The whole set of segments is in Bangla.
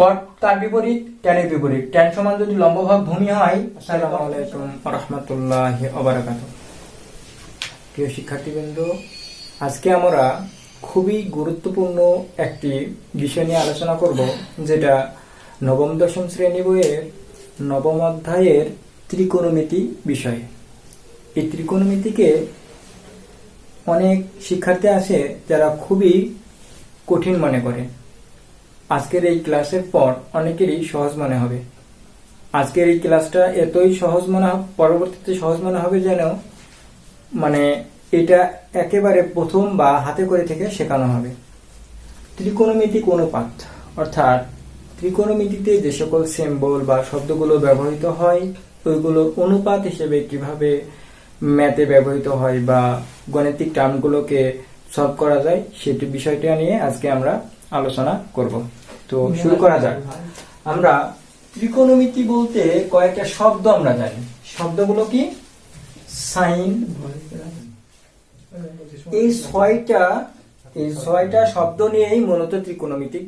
কট তার বিপরীত, ট্যানের বিপরীত। ট্যান সমান যদি লম্বভাগ ভূমি হয়, আসসালামু আলাইকুম রহমতুল্লাহ অবরাকাত প্রিয় শিক্ষার্থীবৃন্দ, আজকে আমরা খুবই গুরুত্বপূর্ণ একটি বিষয় নিয়ে আলোচনা করব, যেটা নবম দশম শ্রেণি বইয়ের নবম অধ্যায়ের ত্রিকোণমিতি বিষয়। এই ত্রিকোণমিতিকে অনেক শিক্ষার্থী আছে যারা খুবই কঠিন মনে করে। আজকের এই ক্লাসের পর অনেকেরই সহজ মনে হবে। আজকের এই ক্লাসটা এতই সহজ মনে পরবর্তীতে সহজ মনে হবে যেন মানে এটা একেবারে প্রথম বা হাতে করে থেকে শেখানো হবে। ত্রিকোণমিতিক অনুপাত অর্থাৎ ত্রিকোণমিতিতে যে সকল সিম্বল বা শব্দগুলো ব্যবহৃত হয়, ওইগুলো অনুপাত হিসেবে কীভাবে ম্যাথে ব্যবহৃত হয় বা গণিতিক টার্মগুলোকে সলভ করা যায়, সেটি বিষয়টা নিয়ে আজকে আমরা আলোচনা করব। তো শুরু করা যাক। আমরা ত্রিকোণমিতি বলতে কয়েকটা শব্দ আমরা জানি। শব্দগুলো কি? সাইন, এই ছয়টা এই ছয়টা শব্দ নিয়েই মূলত ত্রিকোণমিতিক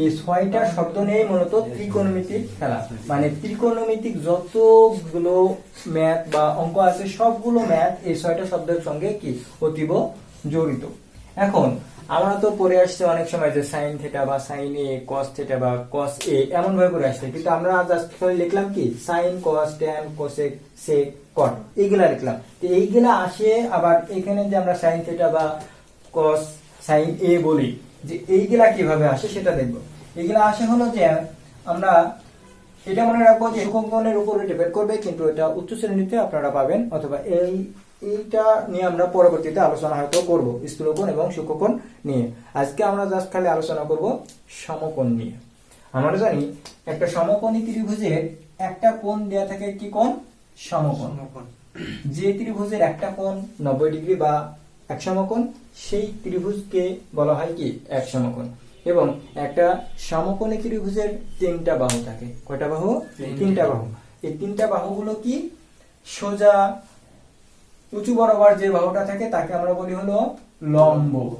এই ছয়টা শব্দ নিয়েই মূলত ত্রিকোণমিতিক খেলা। মানে ত্রিকোণমিতিক যতগুলো ম্যাথ বা অঙ্ক আছে, সবগুলো ম্যাথ এই ছয়টা শব্দের সঙ্গে কি? অতীব জড়িত। এখন, আমরা তো পড়ে আসছে অনেক সময় যে সাইন থেটা বা সাইন এ কস থেটা বা কস এ এমন ভাবে করে আসছে। কিন্তু আমরা জাস্ট খালি লিখলাম কি? Sine cos tan cosec sec cot এইগুলা লিখলাম। তো এইগুলা আসে আবার এখানে যে আমরা সাইন থেটা বা কস সাইন এ বলি, যে এইগুলা কীভাবে আসে সেটা দেখব। এইগুলা আসে হলো যে আমরা এটা মনে রাখব যে একক উপরে ডিপেন্ড করবে, কিন্তু এটা উচ্চ শ্রেণীতে আপনারা পাবেন, অথবা এই এইটা নিয়ে আমরা পরবর্তীতে আলোচনা হয়তো করব স্থূলকোণ এবং সূক্ষ্মকোণ নিয়ে। আজকে আমরা জাস্ট খালি আলোচনা করব সমকোণ নিয়ে। আমরা জানি একটা সমকোণী ত্রিভুজের একটা কোণ দেয়া থাকে কি কোণ? সমকোণ। যে ত্রিভুজের একটা কোণ নব্বই ডিগ্রি বা এক সমকোণ সেই ত্রিভুজকে বলা হয় কি? এক সমকোণ। এবং একটা সমকোণী ত্রিভুজের তিনটা বাহু থাকে। কয়টা বাহু? তিনটা বাহু। এই তিনটা বাহুগুলো কি? সোজা উঁচু বরাবর যে বাহুটা থাকে তাকে আমরা বলি হলো লম্ব।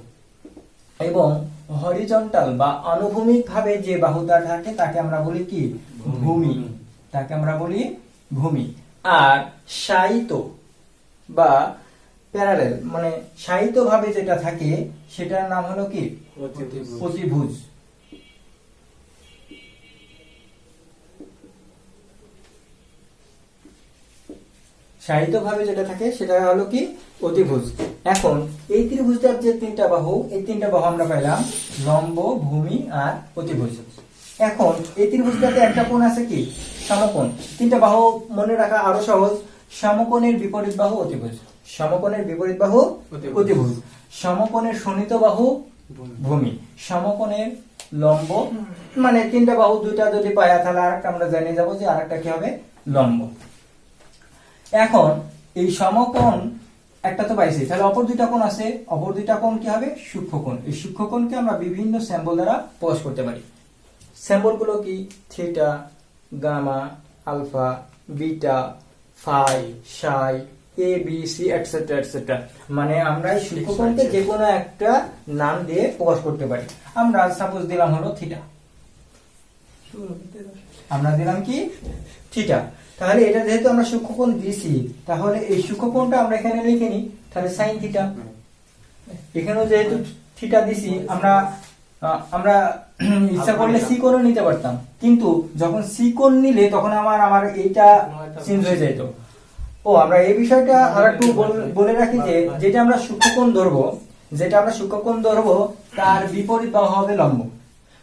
এবং হরিজন্টাল বা আনুভূমিক ভাবে যে বাহুটা থাকে তাকে আমরা বলি কি? ভূমি। তাকে আমরা বলি ভূমি। আর সাহিত্য বা প্যারালেল মানে সাহিত্য ভাবে যেটা থাকে সেটার নাম হলো কি? প্রতিভুজ। সাহিত্য ভাবে যেটা থাকে সেটা হলো কি অতিভুজ। এখন এই ত্রিভুজটার যে তিনটা বাহু এই তিনটা বাহু আমরা পেলাম লম্ব ভূমি আর অতিভুজ। এখন এই ত্রিভুজটাতে একটা কোণ আছে কি? সমকোণ। তিনটা বাহু মনে রাখা আরও সহজ। সমকোণের বিপরীত বাহু অতিভুজ। সমকোণের বিপরীত বাহু অতিভুজ। অতিভুজ। সমকোণের শোণিত বাহু ভূমি। সমকোণের লম্ব মানে তিনটা বাহু দুইটা যদি পায়া তাহলে আরেকটা আমরা জানিয়ে যাব যে আরেকটা কি হবে? লম্ব। এখন এই সমকোণ একটা তো পাইছি তাহলে অপর দুইটা কোণ আছে অপর দুইটা কোণ কি হবে? সূক্ষ্মকোণ। এই সূক্ষ্মকোণকে আমরা বিভিন্ন স্যাম্বল দ্বারা প্রকাশ করতে পারি। স্যাম্বলগুলো কি? Theta gamma alpha beta phi psi A B C etcetera etcetera মানে আমরা এই সূক্ষ্মকোণকে যে কোনো একটা নাম দিয়ে প্রকাশ করতে পারি। আমরা সাপোজ দিলাম হলো থিটা। আমরা দিলাম কি? থিটা। তাহলে এটা যেহেতু আমরা সূক্ষ্মকোণ দিয়েছি তাহলে এই সূক্ষ্মকোণটা আমরা এখানে লিখে নিই তাহলে সাইন থিটা এখানেও যেহেতু থিটা দিছি আমরা আমরা ইচ্ছা করলে সি কোণও নিতে পারতাম। কিন্তু যখন সি কোণ নিলে তখন আমার আমার এইটা চেঞ্জ হয়ে যেত। ও আমরা এই বিষয়টা আর একটু বল- বলে রাখি যে যেটা আমরা সূক্ষ্মকোণ ধরবো যেটা আমরা সূক্ষ্মকোণ ধরবো তার বিপরীত বাহু হবে লম্ব।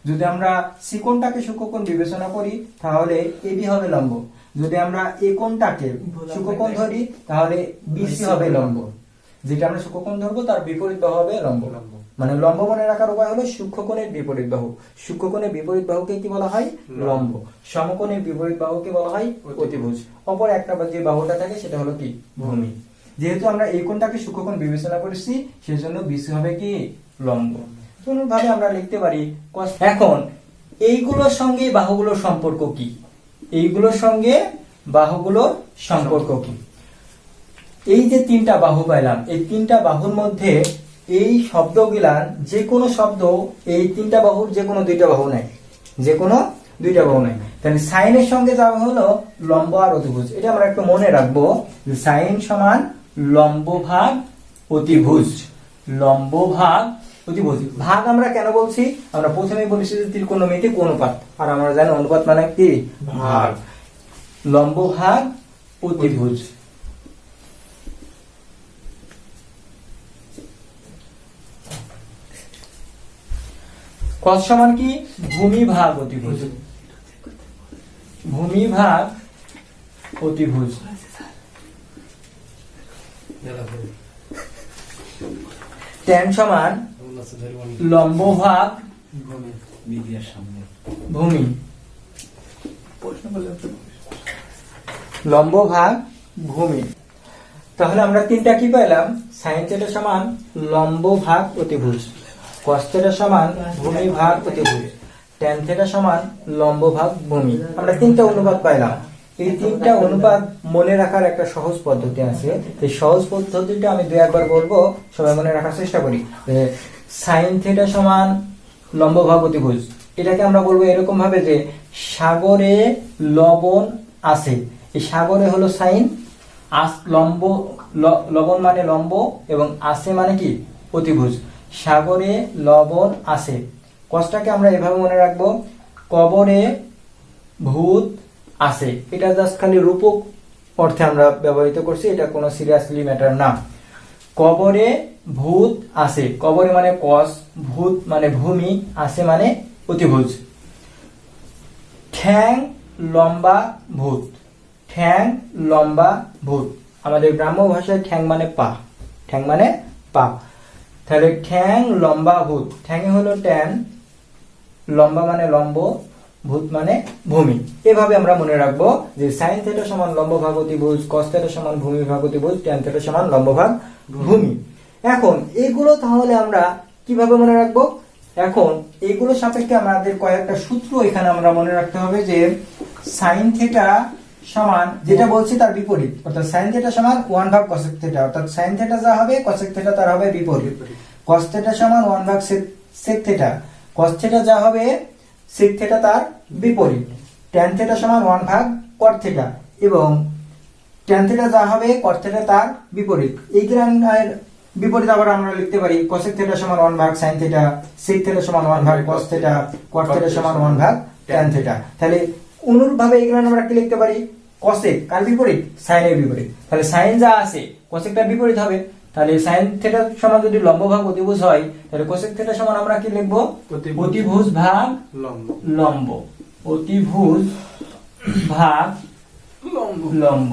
যদি আমরা সিকোণটাকে সূক্ষ্মকোণ বিবেচনা করি তাহলে এবি হবে লম্ব। যদি আমরা এ কোণটাকে সূক্ষ্মকোণ ধরি তাহলে বিসি হবে লম্ব। যেটা আমরা সূক্ষ্মকোণ ধরবো তার বিপরীত বাহু হবে লম্ব। লম্ব। মানে লম্ব মনে রাখার উপায় হলো সূক্ষ্মকোণের বিপরীত বাহু। সূক্ষ্মকোণের বিপরীত বাহুকে কি বলা হয়? লম্ব। সমকোণের বিপরীত বাহুকে বলা হয় অতিভুজ। অপর একটা যে বাহুটা থাকে সেটা হলো কি? ভূমি। যেহেতু আমরা এই কোণটাকে সূক্ষ্মকোণ বিবেচনা করেছি সেজন্য বিসি হবে কি? লম্ব। ভাবে আমরা লিখতে পারি, এখন এইগুলোর সঙ্গে বাহুগুলোর সম্পর্ক কি? এইগুলোর সঙ্গে বাহুগুলোর সম্পর্ক কি? এই যে তিনটা বাহু পাইলাম, এই তিনটা বাহুর মধ্যে এই শব্দগুলার যে কোনো শব্দ, এই তিনটা বাহুর যে কোনো দুইটা বাহু নেয় যে কোনো দুইটা বাহু নাই। তাহলে সাইনের সঙ্গে যাওয়া হলো লম্ব আর অতিভুজ। এটা আমরা একটু মনে রাখব যে সাইন সমান লম্ব ভাগ অতিভুজ। লম্ব ভাগ অতিভুজ ভাগ আমরা কেন বলছি? আমরা প্রথমেই বলেছি যে ত্রিকোণমিতিক অনুপাত। আর আমরা জানি অনুপাত মানে কি? ভাগ। লম্ব ভাগ অতিভুজ কস সমান কি? ভূমি ভাগ অতিভুজ ভূমি ভাগ অতিভুজ ট্যান সমান লম্ব ভাগ মিডিয়ার সামনে। ভূমি। লম্ব ভাগ ভূমি। তাহলে আমরা তিনটা কি পেলাম সাইন থিটা সমান লম্ব ভাগ অতিভুজ। কস থিটা সমান ভূমি ভাগ অতিভুজ। ট্যান থিটা সমান লম্ব ভাগ ভূমি। আমরা তিনটা অনুপাত পাইলাম। এই তিনটা অনুপাত মনে রাখার একটা সহজ পদ্ধতি আছে। এই সহজ পদ্ধতিটা আমি দুই একবার বলব সবাই মনে রাখার চেষ্টা করি। সাইন থিটা সমান লম্ব ভাগ অতিভুজ এটাকে আমরা বলব এরকম ভাবে যে সাগরে লবণ আছে। এই সাগরে হলো সাইন আস লম্ব লবণ মানে লম্ব এবং আছে মানে কি? অতিভুজ। সাগরে লবণ আছে। কষ্টটাকে আমরা এভাবে মনে রাখব, কবরে ভূত আছে। এটা জাস্ট খালি রূপক অর্থে আমরা ব্যবহৃত করছি, এটা কোনো সিরিয়াসলি ম্যাটার না। কবরে ভূত আছে কবরে মানে কস, ভূত মানে ভূমি আছে মানে অতিভুজ। ঠ্যাং, লম্বা, ভূত। ঠ্যাং, লম্বা, ভূত। আমাদের গ্রাম্য ভাষায় ঠ্যাং মানে পা। ঠ্যাং মানে পা। তাহলে ঠ্যাং, লম্বা, ভূত। ঠ্যাং হলো ট্যান। লম্বা মানে লম্ব ভূত মানে ভূমি। এভাবে আমরা মনে রাখব যে সাইন থেটা সমান লম্ব ভাগ অতিভুজ কস থেটা সমান ভূমি ভাগ অতিভুজ ট্যান থেটা সমান লম্ব ভাগ ভূমি। এখন এগুলো তাহলে আমরা কীভাবে মনে রাখব? এখন এগুলো সাপেক্ষে আমাদের কয়েকটা সূত্র এখানে আমরা মনে রাখতে হবে যে সাইন থেটা সমান যেটা বলছি তার বিপরীত। অর্থাৎ সাইন থেটা সমান ওয়ান ভাগ কসেক থেটা অর্থাৎ সাইন থেটা যা হবে কসেক থেটা তার হবে বিপরীত। কস থেটা সমান ওয়ান ভাগ সেক থেটা কস থেটা যা হবে সেক থেটা তার বিপরীত। ট্যান থেটা সমান ওয়ান ভাগ কট থেটা এবং ট্যান থেটা যা হবে কট থেটা তার বিপরীত। এই গ্রামের বিপরীত আবার আমরা লিখতে পারি কসেক থেটা সমান ওয়ান ভাগ সাইন থেটা সেক থেটা সমান ওয়ান ভাগ কস থেটা কট থেটা সমান ওয়ান ভাগ ট্যান থেটা তাহলে অনুরূপ ভাবে এগুলো আমরা কি লিখতে পারি? কসেক কার বিপরীত সাইনের বিপরীত। তাহলে সাইন যা আছে কসেকটার বিপরীত হবে। তাহলে সাইন থেটা সমান যদি লম্ব ভাগ অতিভুজ হয় তাহলে কোসেক থেটা সমান আমরা কি লিখব? অতিভুজ। ভাগ লম্ব। লম্ব। অতিভুজ ভাগ লম্ব। লম্ব।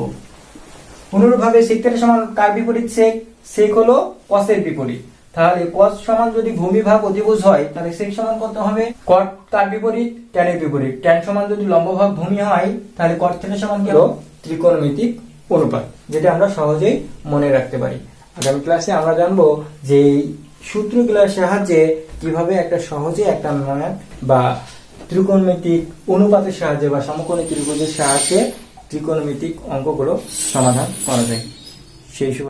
অনুরূপভাবে সেক থেটা সমান কার বিপরীত সেক সেক হলো কসের বিপরীত। তাহলে কস সমান যদি ভূমি ভাগ অতিভুজ হয় তাহলে সেক সমান কত হবে? কট কার বিপরীত? ট্যানের বিপরীত। ট্যান সমান যদি লম্ব ভাগ ভূমি হয় তাহলে কট থেটা সমান কি হলো ত্রিকোণমিতিক অনুপাত যেটা আমরা সহজেই মনে রাখতে পারি। আগামী ক্লাসে আমরা জানব যে সূত্রগুলোর সাহায্যে কীভাবে একটা সহজে একটা ম্যাথ বা ত্রিকোণমিতিক অনুপাতের সাহায্যে বা সমকোণী ত্রিভুজের সাহায্যে ত্রিকোণমিতিক অঙ্কগুলো সমাধান করা যায়। সেই